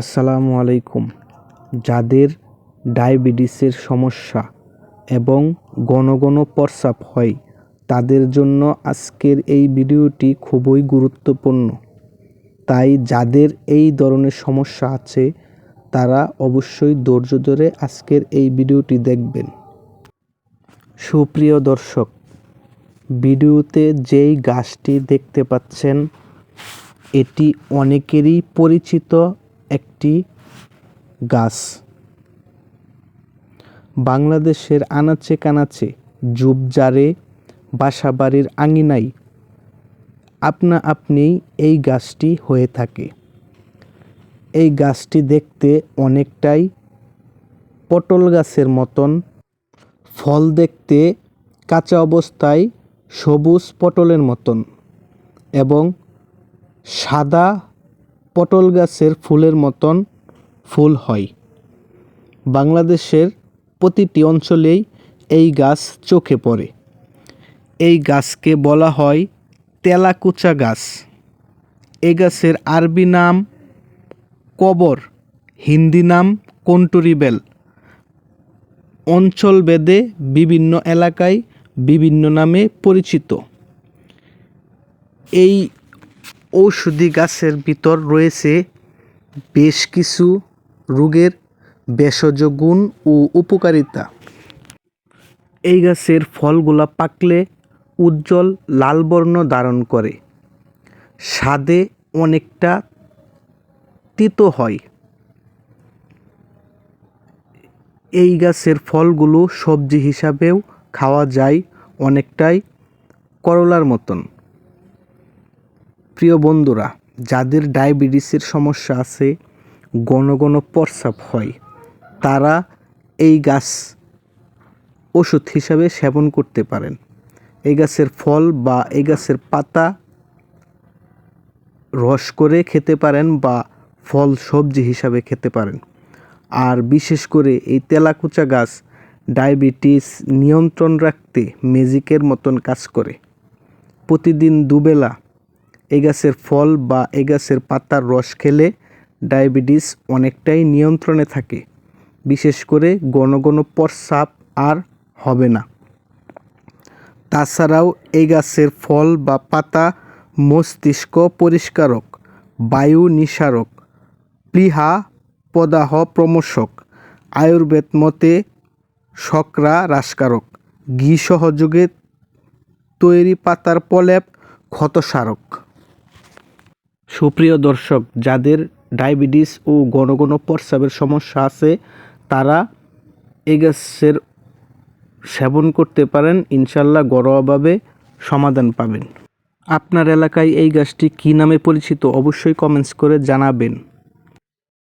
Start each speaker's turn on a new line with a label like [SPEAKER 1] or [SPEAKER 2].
[SPEAKER 1] আসসালামু আলাইকুম। যাদের ডায়াবেটিসের সমস্যা এবং ঘন ঘন প্রস্রাব হয়, তাদের জন্য আজকের এই ভিডিওটি খুবই গুরুত্বপূর্ণ। তাই যাদের এই ধরনের সমস্যা আছে, তারা অবশ্যই ধৈর্য ধরে আজকের এই ভিডিওটি দেখবেন। সুপ্রিয় দর্শক, ভিডিওতে যেই গাছটি দেখতে পাচ্ছেন, এটি অনেকেরই পরিচিত একটি গাছ। বাংলাদেশের আনাচে কানাচে ঝোপঝাড়ে বাসাবাড়ির আঙিনায় আপনা আপনিই এই গাছটি হয়ে থাকে। এই গাছটি দেখতে অনেকটাই পটল গাছের মতন। ফল দেখতে কাঁচা অবস্থায় সবুজ পটলের মতন এবং সাদা পটল গাছের ফুলের মতন ফুল হয়। বাংলাদেশের প্রতিটি অঞ্চলেই এই গাছ চোখে পড়ে। এই গাছকে বলা হয় তেলাকুচা গাছ। এই গাছের আরবি নাম কবর, হিন্দি নাম কন্টুরি বেল অঞ্চলভেদে বিভিন্ন এলাকায় বিভিন্ন নামে পরিচিত। এই ঔষধি গাছের ভিতর রয়েছে বেশ কিছু রোগের ভেষজ গুণ ও উপকারিতা। এই গাছের ফলগুলা পাকলে উজ্জ্বল লাল বর্ণ ধারণ করে। স্বাদে অনেকটা তিতো হয়। এই গাছের ফলগুলো সবজি হিসাবেও খাওয়া যায়, অনেকটাই করলার মতন। প্রিয় বন্ধুরা, যাদের ডায়াবেটিসের সমস্যা আছে ঘন ঘন প্রস্রাব হয়, তারা এই গাছ ওষুধ হিসাবে সেবন করতে পারেন। এই গাছের ফল বা এই গাছের পাতা রস করে খেতে পারেন বা ফল, সবজি হিসাবে খেতে পারেন। আর বিশেষ করে এই তেলাকুচা গাছ ডায়াবেটিস নিয়ন্ত্রণ রাখতে ম্যাজিকের মতন কাজ করে। প্রতিদিন দুবেলা এই গাছের ফল বা এই গাছের পাতার রস খেলে ডায়াবেটিস অনেকটাই নিয়ন্ত্রণে থাকে। বিশেষ করে ঘন ঘন প্রস্রাব আর হবে না। তাছাড়াও এই গাছের ফল বা পাতা মস্তিষ্ক পরিষ্কারক, বায়ু নিসারক প্লীহা পদাহ প্রমোশক আয়ুর্বেদ মতে শকরা হ্রাসকারক, ঘি সহযোগে তৈরি পাতার প্রলেপ ক্ষতসারক। সুপ্রিয় দর্শক, যাদের ডায়াবেটিস ও ঘন ঘন প্রস্রাবের সমস্যা আছে, তারা এই গাছের সেবন করতে পারেন। ইনশাল্লাহ ঘরোয়াভাবে সমাধান পাবেন। আপনার এলাকায় এই গাছটি কী নামে পরিচিত অবশ্যই কমেন্টস করে জানাবেন।